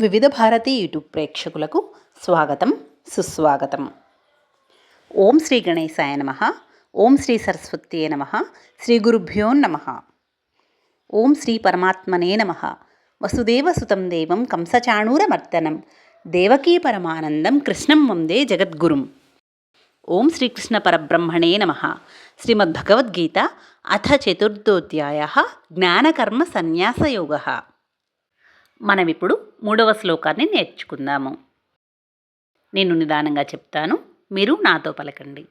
వివిధ భారతి యూట్యూబ్ ప్రేక్షకులకు స్వాగతం సుస్వాగతం. ఓం శ్రీ గణేశాయ నమ. ఓం శ్రీ సరస్వత్యే నమ. శ్రీ గురుభ్యో నమ. ఓం శ్రీ పరమాత్మనే నమ. వసుదేవసుతం దేవం కంసచాణూరమర్దనం. దేవకీ పరమానందం కృష్ణం వందే జగద్గురుం. ఓం శ్రీకృష్ణ పరబ్రహ్మణే నమ. శ్రీమద్భగవద్గీత అథ చతుర్థోధ్యాయ. జ్ఞానకర్మ సన్యాసయోగ. మనం ఇప్పుడు మూడవ శ్లోకాన్ని నేర్చుకుందాము. నేను నిదానంగా చెప్తాను. మీరు నాతో పలకండి.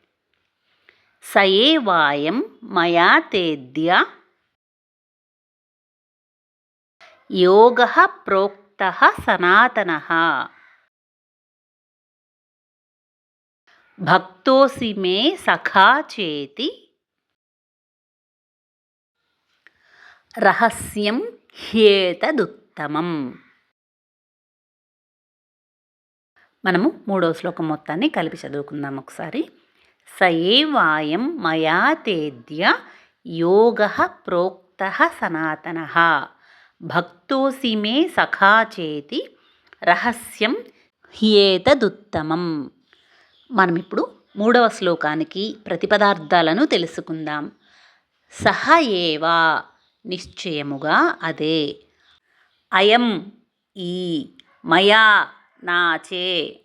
సయే వాయం మయా తేద్య యోగ ప్రోక్త సనాతన. భక్తోసి మే సఖా చేతి రహస్యం ఉత్తమం. మనము మూడో శ్లోకం మొత్తాన్ని కలిపి చదువుకుందాం ఒకసారి. సయేవాయం మయా తేద్య యోగ ప్రోక్త సనాతన. భక్తోసి మే సఖా చేతి రహస్యం హ్యేతదుత్తమం మనం ఇప్పుడు మూడవ శ్లోకానికి ప్రతిపదార్థాలను తెలుసుకుందాం. సహ ఏవా నిశ్చయముగా అదే. అయం ఈ మయా నాచే.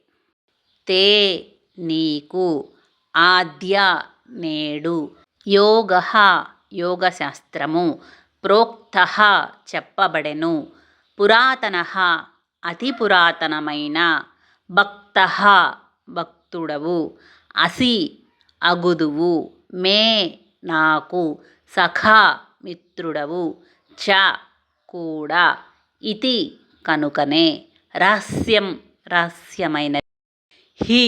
తే నీకు ఆద్య నేడు. యోగ యోగశాస్త్రము ప్రోక్త చెప్పబడెను. పురాతన అతి పురాతనమైన భక్త భక్తుడవు. అసి అగుదువు. మే నాకు సఖా మిత్రుడవు. చ కూడా ఇది కనుకనే రహస్యం రహస్యమైన హి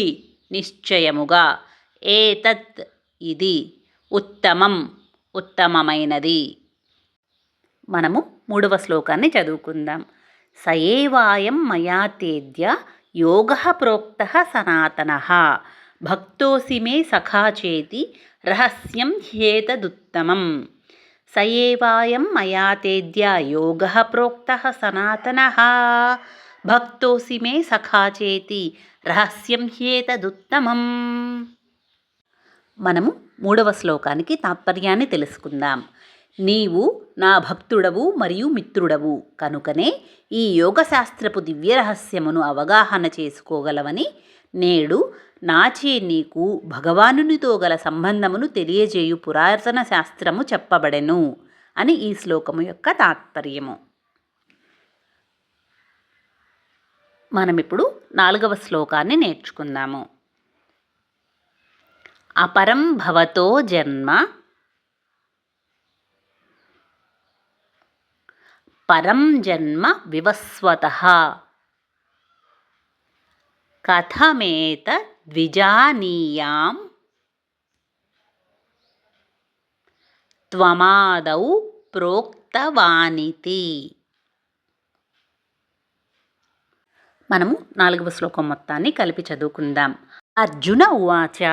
నిశ్చయముగా ఏతత్ ఇది ఉత్తమం ఉత్తమమైనది. మనము మూడవ శ్లోకాన్ని చదువుకుందాం. సయేవాయం మయా తేద్య యోగ ప్రోక్త సనాతన. భక్తోసి మే సఖా చేతి రహస్యం హ్యేతదుత్తమం సయేవాయం మయా తేద్య యోగ ప్రోక్త సనాతన భక్తోసి మే సఖా చేతి రహస్యం హ్యేతదుత్తమం మనము మూడవ శ్లోకానికి తాత్పర్యాన్ని తెలుసుకుందాం. నీవు నా భక్తుడవు మరియు మిత్రుడవు కనుకనే ఈ యోగశాస్త్రపు దివ్య రహస్యమును అవగాహన చేసుకోగలవని నేడు నాచే నీకు భగవానునితో గల సంబంధమును తెలియజేయు పురాతన శాస్త్రము చెప్పబడెను అని ఈ శ్లోకము యొక్క తాత్పర్యము. మనం ఇప్పుడు నాలుగవ శ్లోకాన్ని నేర్చుకుందాము. అపరం భవతో జన్మ పరం జన్మ వివస్వత కథమేత ద్విజానీయాం. త్వమాదౌ ప్రోక్తవానితి. మనము నాలుగవ శ్లోకం మొత్తాన్ని కలిపి చదువుకుందాం. అర్జున ఉవాచ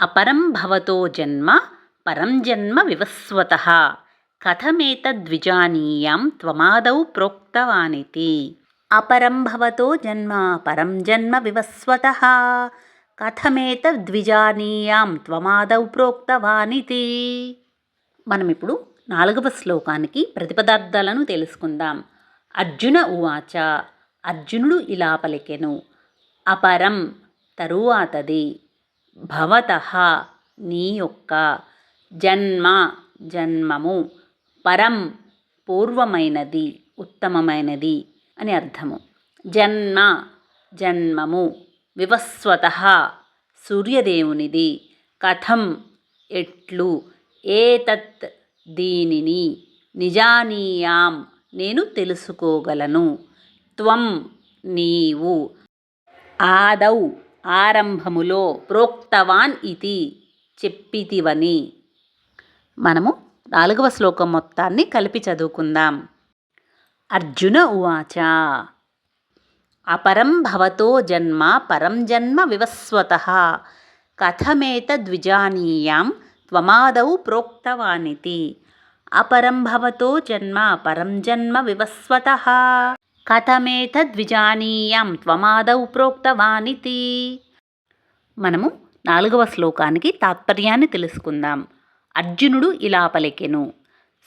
అపరం భవతో జన్మ పరం జన్మ వివస్వత. కథమేతద్విజానీయాం త్వమాదౌ ప్రోక్తవానితి. అపరం భవతో జన్మ పరం జన్మ వివస్వత. కథమేతద్విజానీయాం త్వమాదౌ ప్రోక్తవానితి. మనం ఇప్పుడు నాలుగవ శ్లోకానికి ప్రతిపదార్థాలను తెలుసుకుందాం. అర్జున ఉవాచ అర్జునుడు ఇలా పలికెను. అపరం తరువాతది. భవత నీ యొక్క. జన్మ జన్మము. పరం పూర్వమైనది ఉత్తమమైనది. అని అర్థము. జన్మ జన్మము వివస్వత సూర్యదేవునిది కథం ఎట్లు ఏతత్ దీనిని నిజానీయాం నేను తెలుసుకోగలను త్వం నీవు ఆదౌ ఆరంభములో ప్రోక్తవాన్ ఇది చెప్పితివని. మనము నాలుగవ శ్లోకం మొత్తాన్ని కలిపి చదువుకుందాం. అర్జున ఉవాచ. అపరం భవతో జన్మ పరం జన్మ వివస్వత. కథమేతద్విజానీయాం త్వమాదౌ ప్రోక్తవానితి. అపరం భవతో జన్మ పరం జన్మ వివస్వత. కథమేతద్విజానీయాం త్వమాదౌ ప్రోక్తవానితి. మనము నాలుగవ శ్లోకానికి తాత్పర్యాన్ని తెలుసుకుందాం. అర్జునుడు ఇలా పలికెను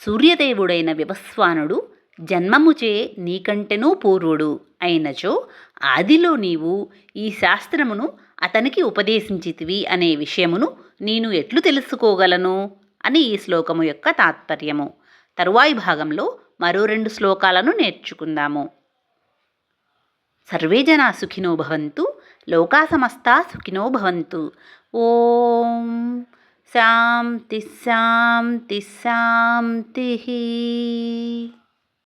సూర్యదేవుడైన వివస్వానుడు జన్మముచే నీకంటెనూ పూర్వుడు అయినచో ఆదిలో నీవు ఈ శాస్త్రమును అతనికి ఉపదేశించితివి అనే విషయమును నేను ఎట్లు తెలుసుకోగలను? అని ఈ శ్లోకము యొక్క తాత్పర్యము. తరువాయి భాగంలో మరో రెండు శ్లోకాలను నేర్చుకుందాము. సర్వే జనా సుఖినో భవంతు లోకా సమస్తా సుఖినో భవంతు. ఓం శాంతి శాంతి శాంతి.